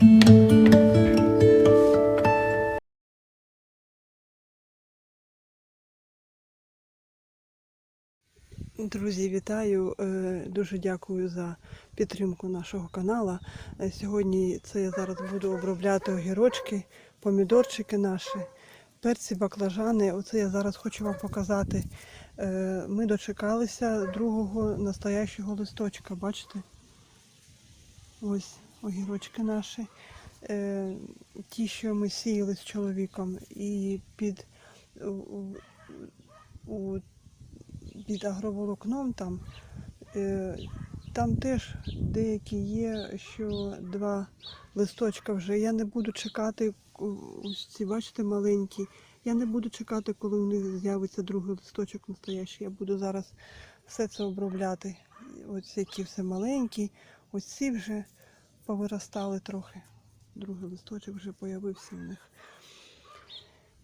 Друзі, вітаю! Е, Дуже дякую за підтримку нашого каналу. Е, Сьогодні це я зараз буду обробляти огірочки, помідорчики наші, перці, баклажани. Оце я зараз хочу вам показати. Е, Ми дочекалися другого настоящого листочка. Бачите? Ось огірочки наші. Е, Ті, що ми сіяли з чоловіком, і під у, під агроволокном там, е, там теж деякі є, що два листочка вже. Я не буду чекати, ось ці, бачите, маленькі. Я не буду чекати, коли у них з'явиться другий листочок настоящий. Я буду зараз все це обробляти. Ось які все маленькі, ось ці вже повиростали трохи. Другий листочок вже з'явився у них.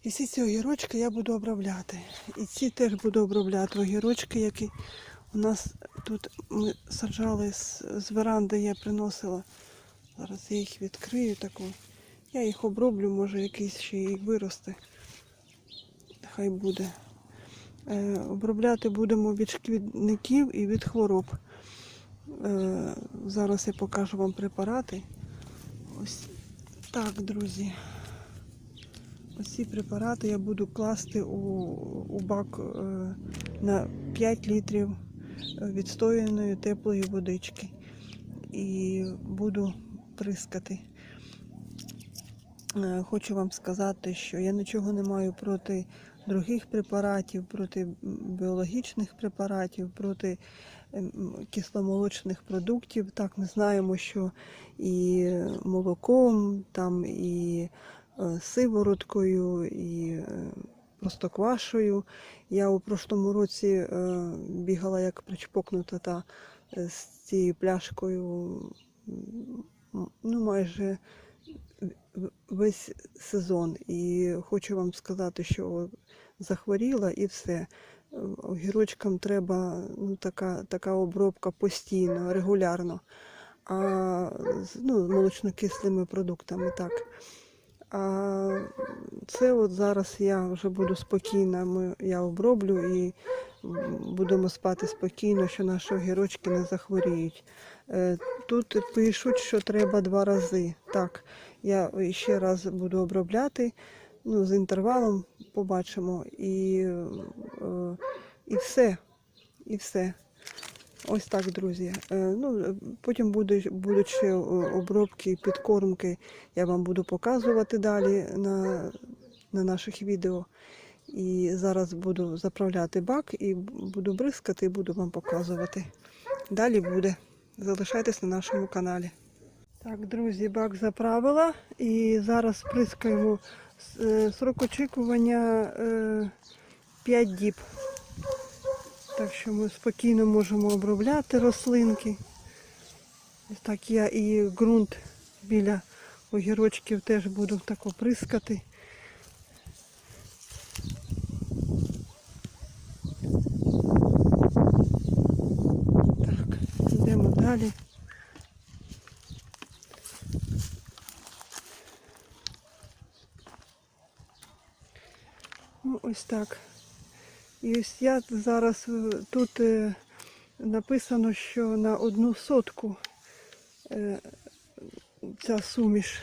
І всі ці огірочки я буду обробляти. І ці теж буду обробляти. Огірочки, які у нас тут ми саджали з, з веранди, я приносила. Зараз я їх відкрию таку. Я їх оброблю, може якийсь ще і виросте. Хай буде. Е, обробляти будемо від шкідників і від хвороб. Е, зараз я покажу вам препарати. Ось так, друзі. Ось ці препарати я буду класти у, у бак е, на 5 літрів відстояної теплої водички. І буду прискати. Е, Хочу вам сказати, що я нічого не маю проти других препаратів, проти біологічних препаратів, проти ем, кисломолочних продуктів. Так, ми знаємо, що і молоком, там і е, сивороткою, і е, простоквашею. Я у прошлому році е, бігала як причпокнута та з цією пляшкою ну, майже весь сезон. І хочу вам сказати, що захворіла і все. Е, Огірочкам треба ну, така, така обробка постійно, регулярно. А з ну, молочнокислими продуктами так. А це от зараз я вже буду спокійна, ми, я оброблю і будемо спати спокійно, що наші огірочки не захворіють. Тут пишуть, що треба два рази. Так, я ще раз буду обробляти, ну, з інтервалом побачимо і, е, і все. І все. Ось так, друзі. Е, Ну, потім будуть, будуть ще е, обробки, підкормки. Я вам буду показувати далі на, на наших відео. І зараз буду заправляти бак і буду бризкати і буду вам показувати. Далі буде. Залишайтесь на нашому каналі. Так, друзі, бак заправила і зараз прискаємо е, срок очікування е, 5 діб. Так що ми спокійно можемо обробляти рослинки. Ось так я і ґрунт біля огірочків теж буду так оприскати. Так, йдемо далі. Ну, ось так. І ось я зараз е, тут е, написано, що на одну сотку е, ця суміш.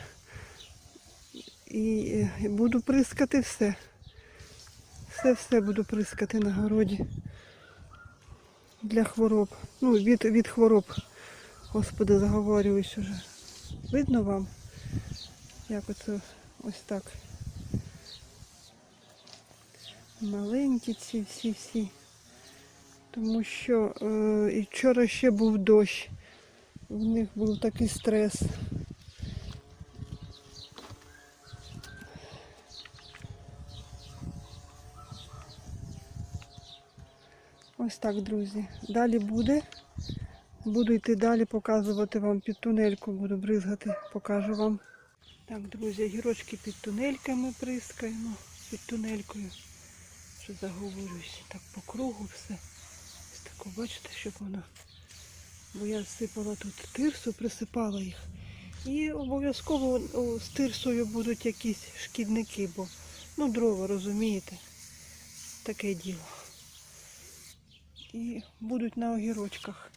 І буду прискати все. Все-все буду прискати на городі. Для хвороб. Ну, від, від хвороб. Господи, заговорююсь уже. Видно вам? Як оце ось так. Маленькі ці всі-всі. Тому що е, і вчора ще був дощ. В них був такий стрес. Ось так, друзі. Далі буде. Буду йти далі, показувати вам під тунельку, буду бризгати, покажу вам. Так, друзі, гірочки під тунельками прискаємо, під тунелькою. Що заговорююсь, так по кругу все. Ось таку, бачите, щоб воно. Бо я сипала тут тирсу, присипала їх. І обов'язково з тирсою будуть якісь шкідники, бо ну дрова, розумієте, таке діло. І будуть на огірочках.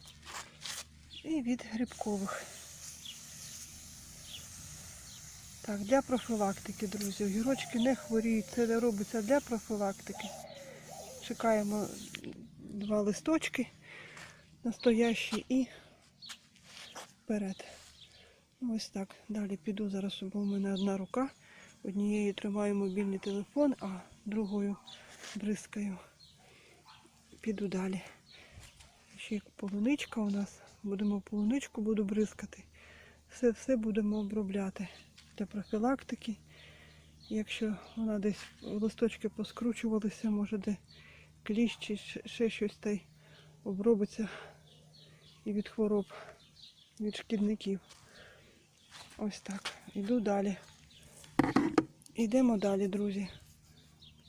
І від грибкових. Так, для профілактики, друзі. Огірочки не хворіють. Це робиться для профілактики. Чекаємо два листочки настоящі і вперед. Ось так. Далі піду зараз, бо в мене одна рука. Однією тримаю мобільний телефон, а другою бризкаю. Піду далі. Ще полуничка у нас. Будемо полуничку буду бризкати. Все, все будемо обробляти для профілактики. Якщо вона десь листочки поскручувалися, може де кліщ чи ще щось та й обробиться і від хвороб, від шкідників. Ось так. Іду далі. Йдемо далі, друзі.